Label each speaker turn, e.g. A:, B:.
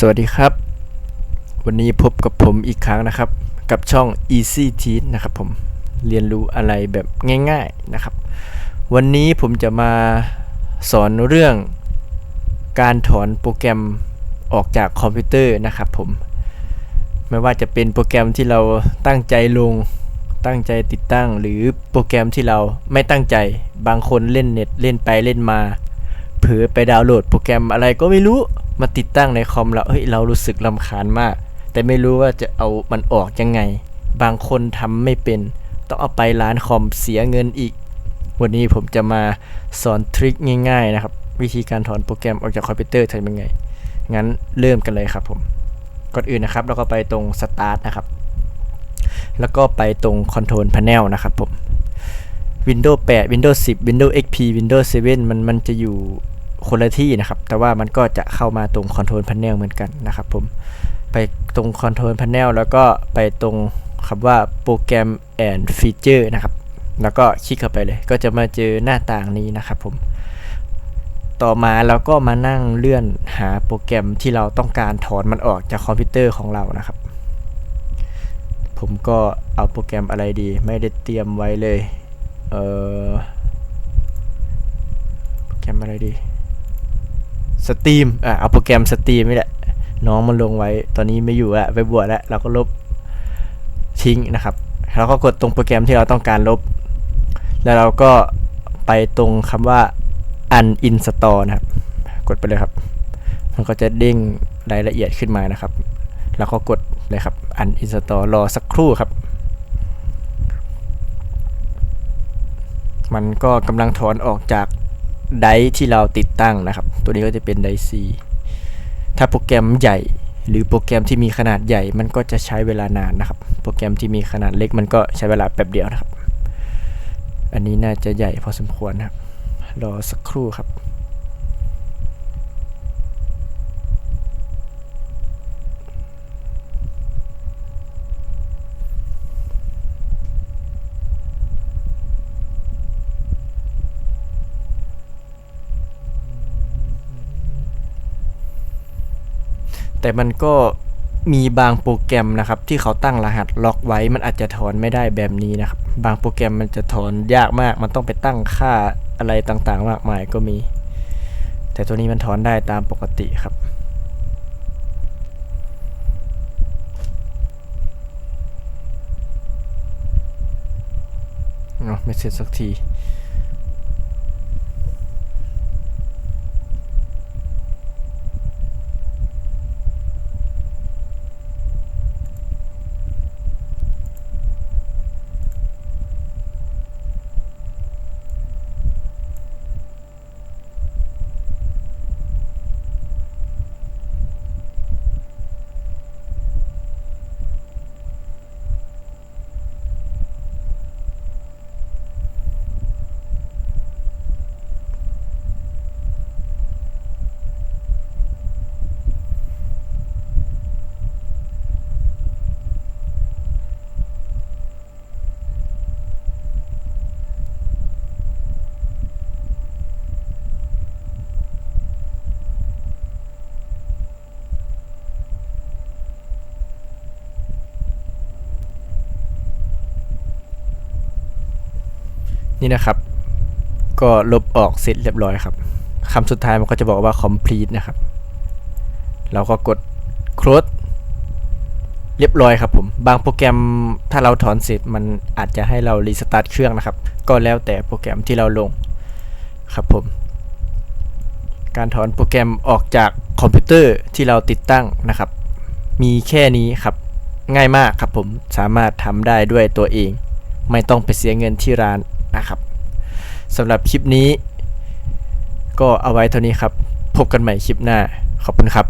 A: สวัสดีครับ วันนี้พบกับผมอีกครั้งนะครับ กับช่อง Easy Teach นะครับผมเรียนรู้อะไรแบบง่ายๆนะครับ วันนี้ผมจะมาสอนเรื่องการถอนโปรแกรมออกจากคอมพิวเตอร์นะครับผม ไม่ว่าจะเป็นโปรแกรมที่เราตั้งใจลงตั้งใจติดตั้ง หรือโปรแกรมที่เราไม่ตั้งใจบางคนเล่นเน็ตเล่นไปเล่นมา เผลอไปดาวน์โหลดโปรแกรมอะไรก็ไม่รู้ มาติดตั้งในคอมเราเฮ้ยเรารู้สึกลำคาญมาก แต่ไม่รู้ว่าจะเอามันออกยังไง บางคนทำไม่เป็น ต้องเอาไปร้านคอมเสียเงินอีก วันนี้ผมจะมาสอนทริคง่ายๆนะครับ วิธีการถอนโปรแกรมออกจากคอมพิวเตอร์ทำยังไง งั้นเริ่มกันเลยครับผม ก่อนอื่นนะครับ เราก็ไปตรง Start นะครับ แล้วก็ไปตรง Control Panel นะครับผม Windows 8 Windows 10 Windows XP Windows 7 มันมันจะอยู่ คนละที่นะครับ แต่ว่ามันก็จะเข้ามาตรง Control Panel เหมือนกันนะครับผม ไปตรง Control Panel แล้วก็ไปตรงคำว่าโปรแกรม and Feature นะครับ แล้วก็คลิกเข้าไปเลย ก็จะมาเจอหน้าต่างนี้นะครับผม ต่อมาเราก็มานั่งเลื่อนหาโปรแกรมที่เราต้องการถอนมันออกจากคอมพิวเตอร์ของเรานะครับ ผมก็เอาโปรแกรมอะไรดี ไม่ได้เตรียมไว้เลย เออโปรแกรมอะไรดี สตรีมอะเอาโปรแกรมสตรีมนี่แหละ น้องมันลงไว้ ตอนนี้ไม่อยู่แล้วไปบวชแล้ว เราก็ลบทิ้งนะครับ แล้วก็กดตรงโปรแกรมที่เราต้องการลบ แล้วเราก็ไปตรงคำว่า uninstall นะครับ กดไปเลยครับ มันก็จะเด้งรายละเอียดขึ้นมานะครับ แล้วก็กดเลยครับ uninstall รอสักครู่ครับ มันก็กำลังถอนออกจากไดร์ที่เราติดตั้งนะครับ ตัวนี้ก็จะเป็นไดซีถ้าโปรแกรมใหญ่หรือโปรแกรมที่มีขนาดใหญ่มันก็จะใช้เวลานานนะครับ โปรแกรมที่มีขนาดเล็กมันก็ใช้เวลาแป๊บเดียวนะครับ อันนี้น่าจะใหญ่พอสมควรนะครับ รอสักครู่ครับ แต่มันก็มีบางโปรแกรมนะครับ ที่เขาตั้งรหัสล็อกไว้ มันอาจจะถอนไม่ได้แบบนี้นะครับ บางโปรแกรมมันจะถอนยากมาก มันต้องไปตั้งค่าอะไรต่างๆ มากมายก็มี แต่ตัวนี้มันถอนได้ตามปกติครับเนาะไม่เสร็จสักที นี่นะครับ ก็ลบออกเสร็จเรียบร้อยครับคำสุดท้ายมันก็จะบอกว่า complete นะครับ เราก็กด close เรียบร้อยครับผมบางโปรแกรมถ้าเราถอนเสร็จมันอาจจะให้เรารีสตาร์ทเครื่องนะครับ ก็แล้วแต่โปรแกรมที่เราลงครับผม การถอนโปรแกรมออกจากคอมพิวเตอร์ที่เราติดตั้งนะครับ มีแค่นี้ครับง่ายมากครับผมสามารถทำได้ด้วยตัวเอง ไม่ต้องไปเสียเงินที่ร้านนะครับ สำหรับคลิปนี้ ก็เอาไว้เท่านี้ครับ พบกันใหม่คลิปหน้า ขอบคุณครับ